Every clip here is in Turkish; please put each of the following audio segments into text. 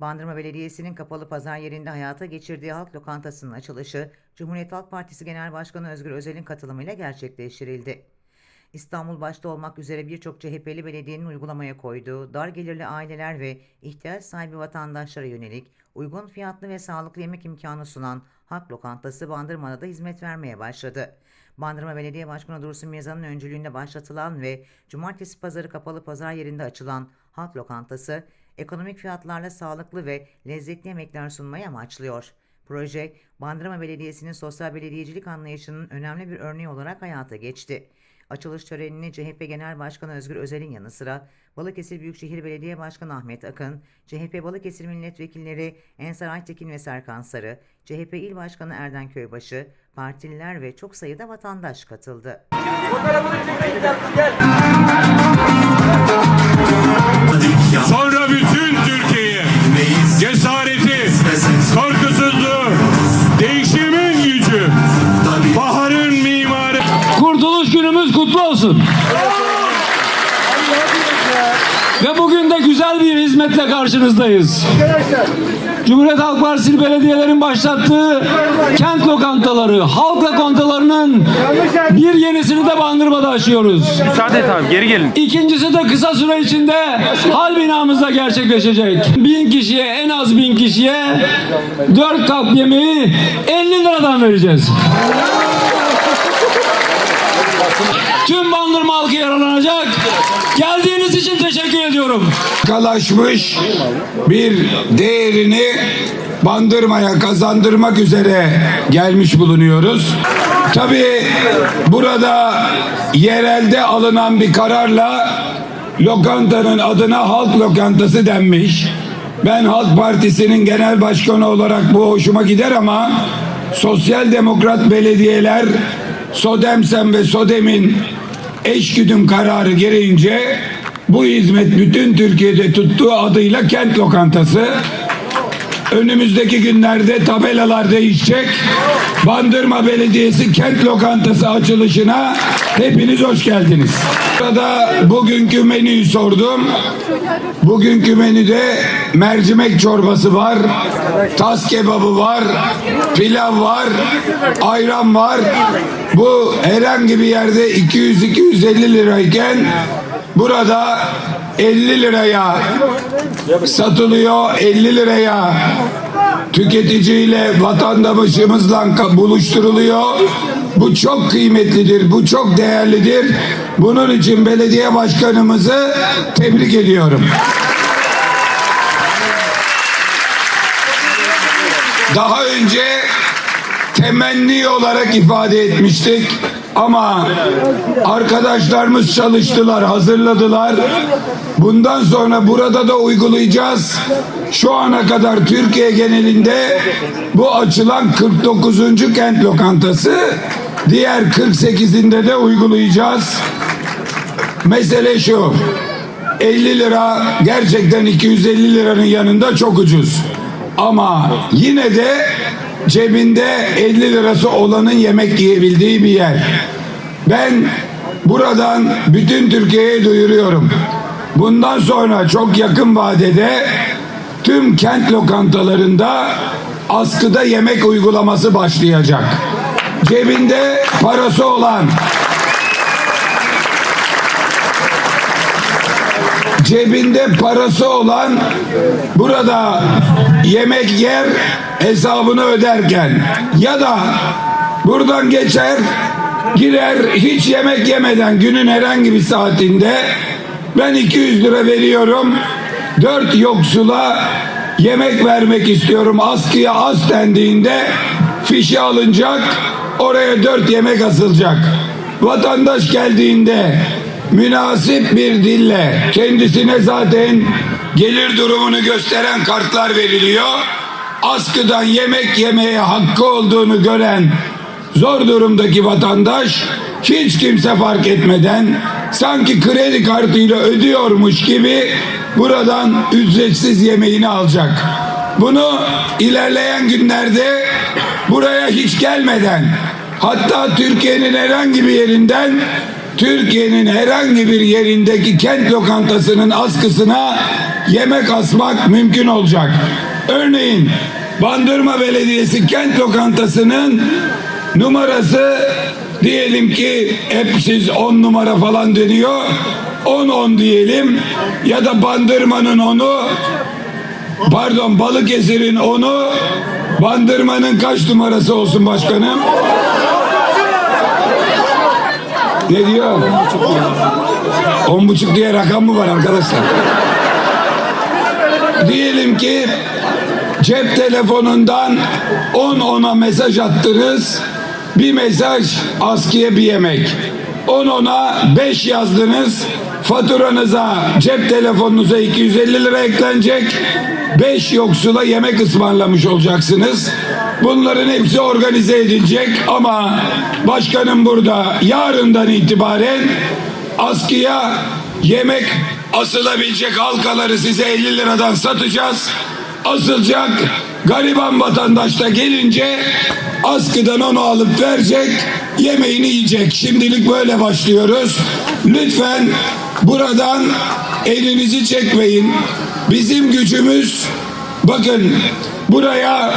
Bandırma Belediyesi'nin kapalı pazar yerinde hayata geçirdiği halk lokantasının açılışı, Cumhuriyet Halk Partisi Genel Başkanı Özgür Özel'in katılımıyla gerçekleştirildi. İstanbul başta olmak üzere birçok CHP'li belediyenin uygulamaya koyduğu dar gelirli aileler ve ihtiyaç sahibi vatandaşlara yönelik uygun fiyatlı ve sağlıklı yemek imkanı sunan Halk Lokantası Bandırma'da da hizmet vermeye başladı. Bandırma Belediye Başkanı Dursun Mezan'ın öncülüğünde başlatılan ve cumartesi pazarı kapalı pazar yerinde açılan Halk Lokantası, ekonomik fiyatlarla sağlıklı ve lezzetli yemekler sunmayı amaçlıyor. Proje, Bandırma Belediyesi'nin sosyal belediyecilik anlayışının önemli bir örneği olarak hayata geçti. Açılış törenini CHP Genel Başkanı Özgür Özel'in yanı sıra Balıkesir Büyükşehir Belediye Başkanı Ahmet Akın, CHP Balıkesir Milletvekilleri Ensar Aytekin ve Serkan Sarı, CHP İl Başkanı Erden Köybaşı, partililer ve çok sayıda vatandaş katıldı. Sonra bütün Türkiye'ye cesareti, korkusuzluğu, değişimin gücü, baharın mimarı. Kurtuluş günümüz kutlu olsun. Ve bugün de güzel bir hizmetle karşınızdayız. Cumhuriyet Halk Partisi belediyelerin başlattığı kent lokantaları, halk lokantalarının bir yenisini de Bandırma'da açıyoruz. Müsaade et abi geri gelin. İkincisi de kısa süre içinde hal binamızda gerçekleşecek. Bin kişiye en az bin kişiye dört kap yemeği 50 liradan vereceğiz. Tüm bandırma halkı yararlanacak. Geldiğiniz için teşekkür ediyorum. kalaşmış bir değerini bandırmaya kazandırmak üzere gelmiş bulunuyoruz. Tabii burada yerelde alınan bir kararla lokantanın adına halk lokantası denmiş. Ben Halk Partisi'nin genel başkanı olarak bu hoşuma gider ama sosyal demokrat belediyeler Sodemsen ve Sodem'in eşgüdüm kararı gereğince bu hizmet bütün Türkiye'de tuttuğu adıyla kent lokantası. Önümüzdeki günlerde tabelalar değişecek. Bandırma Belediyesi kent lokantası açılışına hepiniz hoş geldiniz. Burada bugünkü menüyü sordum. Bugünkü menüde mercimek çorbası var, tas kebabı var, pilav var, ayran var. Bu herhangi bir yerde 200-250 lirayken burada 50 liraya satılıyor 50 liraya tüketiciyle vatandaşımızla buluşturuluyor. Bu çok kıymetlidir, bu çok değerlidir. Bunun için belediye başkanımızı tebrik ediyorum. Daha önce temenni olarak ifade etmiştik ama arkadaşlarımız çalıştılar, hazırladılar. Bundan sonra burada da uygulayacağız. Şu ana kadar Türkiye genelinde bu açılan 49. kent lokantası, diğer 48'inde de uygulayacağız. Mesele şu. 50 lira gerçekten 250 liranın yanında çok ucuz. Ama yine de cebinde 50 lirası olanın yemek yiyebildiği bir yer. Ben buradan bütün Türkiye'ye duyuruyorum. Bundan sonra çok yakın vadede tüm kent lokantalarında askıda yemek uygulaması başlayacak. Cebinde parası olan cebinde parası olan burada yemek yer hesabını öderken ya da buradan geçer girer hiç yemek yemeden günün herhangi bir saatinde ben 200 lira veriyorum dört yoksula yemek vermek istiyorum askıya az dendiğinde fişi alınacak oraya dört yemek asılacak vatandaş geldiğinde münasip bir dille kendisine zaten gelir durumunu gösteren kartlar veriliyor. Askıdan yemek yemeye hakkı olduğunu gören zor durumdaki vatandaş hiç kimse fark etmeden sanki kredi kartıyla ödüyormuş gibi buradan ücretsiz yemeğini alacak. Bunu ilerleyen günlerde buraya hiç gelmeden hatta Türkiye'nin herhangi bir yerinden Türkiye'nin herhangi bir yerindeki kent lokantasının askısına yemek asmak mümkün olacak. Örneğin Bandırma Belediyesi kent lokantasının numarası diyelim ki hep siz 10 numara falan deniyor. 10-10 diyelim ya da Bandırma'nın onu pardon Balıkesir'in onu Bandırma'nın kaç numarası olsun başkanım? Ne diyor? On buçuk diye rakam mı var arkadaşlar? Diyelim ki cep telefonundan 10 ona mesaj attınız. Bir mesaj askiye bir yemek. 10 ona 5 yazdınız. Faturanıza cep telefonunuza 250 lira eklenecek. 5 yoksula yemek ısmarlamış olacaksınız. Bunların hepsi organize edilecek ama başkanım burada yarından itibaren askıya yemek asılabilecek halkaları size 50 liradan satacağız. Asılacak gariban vatandaş da gelince askıdan onu alıp verecek yemeğini yiyecek. Şimdilik böyle başlıyoruz. Lütfen buradan elinizi çekmeyin. Bizim gücümüz bakın buraya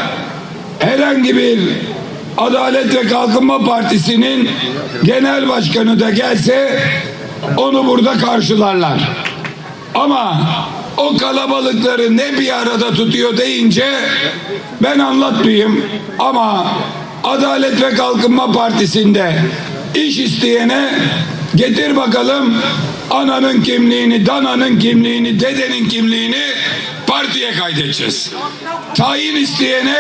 herhangi bir Adalet ve Kalkınma Partisi'nin genel başkanı da gelse onu burada karşılarlar. Ama o kalabalıkları ne bir arada tutuyor deyince ben anlatmayayım ama Adalet ve Kalkınma Partisi'nde iş isteyene getir bakalım ananın kimliğini, dananın kimliğini, dedenin kimliğini partiye kaydedeceğiz. Tayin isteyene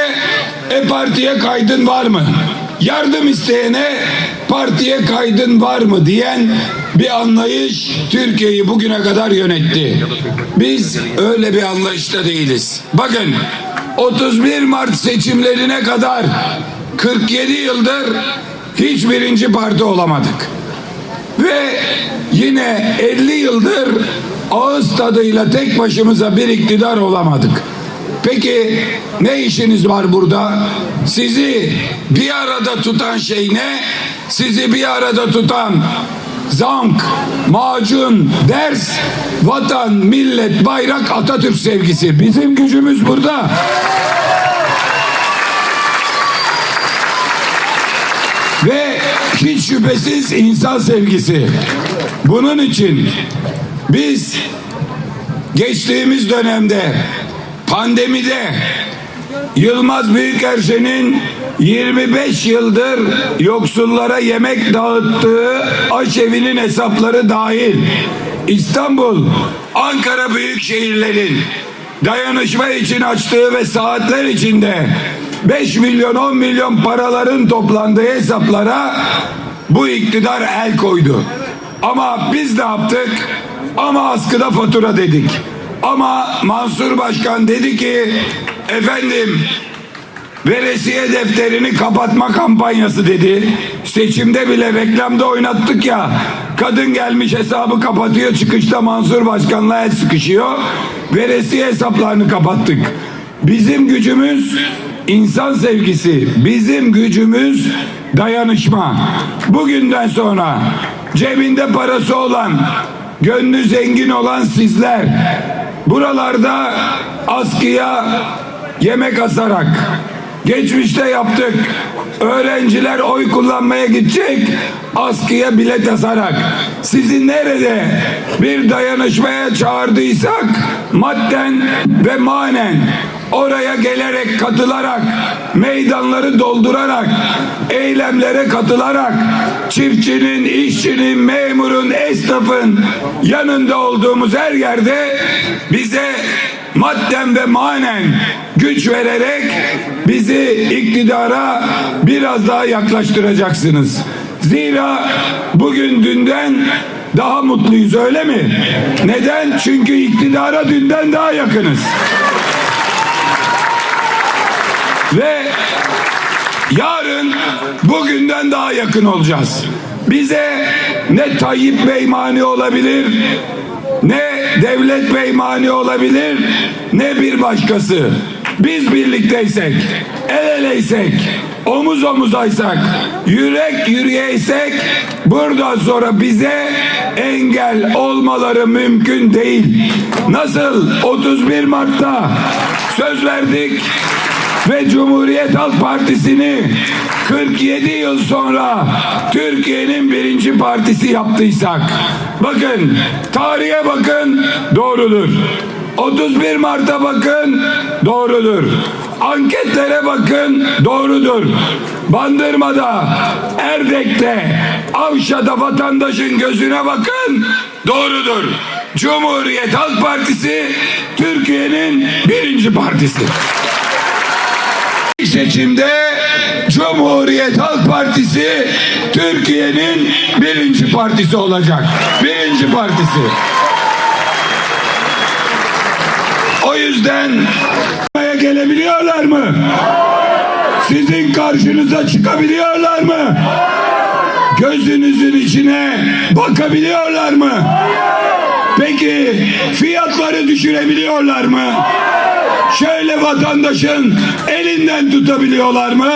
e partiye kaydın var mı? Yardım isteyene partiye kaydın var mı diyen bir anlayış Türkiye'yi bugüne kadar yönetti. Biz öyle bir anlayışta değiliz. Bakın 31 Mart seçimlerine kadar 47 yıldır hiç birinci parti olamadık. Ve yine 50 yıldır ağız tadıyla tek başımıza bir iktidar olamadık. Peki ne işiniz var burada? Sizi bir arada tutan şey ne? Sizi bir arada tutan zank, macun, ders, vatan, millet, bayrak, Atatürk sevgisi. Bizim gücümüz burada. Ve hiç şüphesiz insan sevgisi. Bunun için biz geçtiğimiz dönemde pandemide Yılmaz Büyükerşen'in 25 yıldır yoksullara yemek dağıttığı aşevinin hesapları dahil İstanbul, Ankara büyük şehirlerin dayanışma için açtığı ve saatler içinde 5 milyon 10 milyon paraların toplandığı hesaplara bu iktidar el koydu. Ama biz ne yaptık? Ama askıda fatura dedik. Ama Mansur Başkan dedi ki efendim veresiye defterini kapatma kampanyası dedi. Seçimde bile reklamda oynattık ya. Kadın gelmiş hesabı kapatıyor çıkışta Mansur Başkan'la el sıkışıyor. Veresiye hesaplarını kapattık. Bizim gücümüz insan sevgisi. Bizim gücümüz dayanışma. Bugünden sonra cebinde parası olan, gönlü zengin olan sizler buralarda askıya yemek asarak geçmişte yaptık. Öğrenciler oy kullanmaya gidecek. Askıya bilet asarak sizi nerede bir dayanışmaya çağırdıysak madden ve manen oraya gelerek katılarak meydanları doldurarak eylemlere katılarak çiftçinin, işçinin, memurun, esnafın yanında olduğumuz her yerde bize madden ve manen güç vererek bizi iktidara biraz daha yaklaştıracaksınız. Zira bugün dünden daha mutluyuz öyle mi? Neden? Çünkü iktidara dünden daha yakınız. Ve yarın bugünden daha yakın olacağız. Bize ne Tayyip Bey mani olabilir, ne Devlet Bey mani olabilir, ne bir başkası. biz birlikteysek, el eleysek, omuz omuzaysak, yürek yürüyeysek buradan sonra bize engel olmaları mümkün değil. Nasıl 31 Mart'ta söz verdik ve Cumhuriyet Halk Partisi'ni 47 yıl sonra Türkiye'nin birinci partisi yaptıysak bakın tarihe bakın doğrudur. 31 Mart'a bakın doğrudur. Anketlere bakın doğrudur. Bandırma'da, Erdek'te, Avşa'da vatandaşın gözüne bakın doğrudur. Cumhuriyet Halk Partisi Türkiye'nin birinci partisi. Seçimde Cumhuriyet Halk Partisi Türkiye'nin birinci partisi olacak. Birinci partisi. O yüzden gelebiliyorlar mı? Sizin karşınıza çıkabiliyorlar mı? Gözünüzün içine bakabiliyorlar mı? Peki fiyatları düşürebiliyorlar mı? Şöyle vatandaşın elinden tutabiliyorlar mı?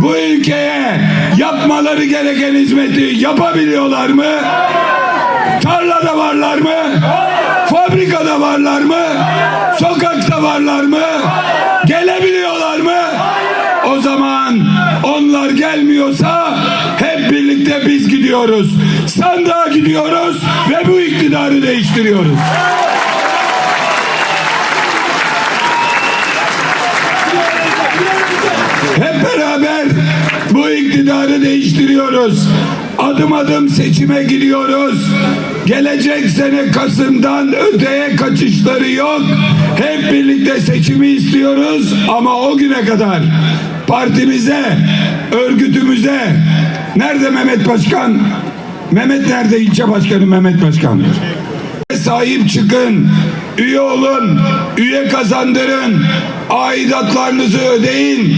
Bu ülkeye yapmaları gereken hizmeti yapabiliyorlar mı? Tarlada varlar mı? Fabrikada varlar mı? Sokakta varlar mı? Gelebiliyorlar mı? O zaman onlar gelmiyorsa hep birlikte biz gidiyoruz. Sandığa gidiyoruz ve bu iktidarı değiştiriyoruz. Beraber bu iktidarı değiştiriyoruz. Adım adım seçime giriyoruz. Gelecek sene Kasım'dan öteye kaçışları yok. Hep birlikte seçimi istiyoruz ama o güne kadar partimize, örgütümüze nerede Mehmet Başkan? Mehmet nerede ilçe başkanı Mehmet Başkan? Sahip çıkın. Üye olun. Üye kazandırın. Aidatlarınızı ödeyin.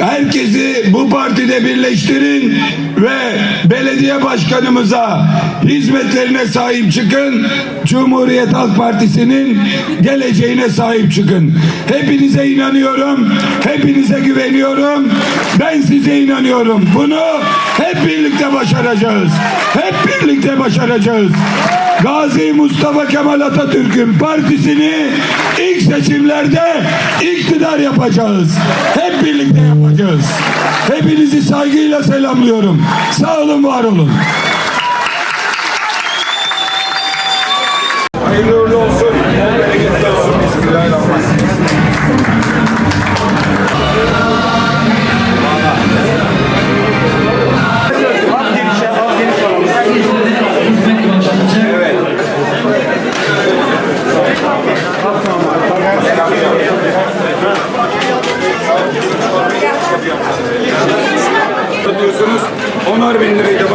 Herkesi bu partide birleştirin ve belediye başkanımıza hizmetlerine sahip çıkın. Cumhuriyet Halk Partisi'nin geleceğine sahip çıkın. Hepinize inanıyorum. Hepinize güveniyorum. Ben size inanıyorum. Bunu hep birlikte başaracağız. Hep birlikte başaracağız. Gazi Mustafa Kemal Atatürk'ün partisini ilk seçimlerde iktidar yapacağız. Hep birlikte yapacağız. Hepinizi saygıyla selamlıyorum. Sağ olun, var olun. Hayırlı olsun. Onar bin lirayı da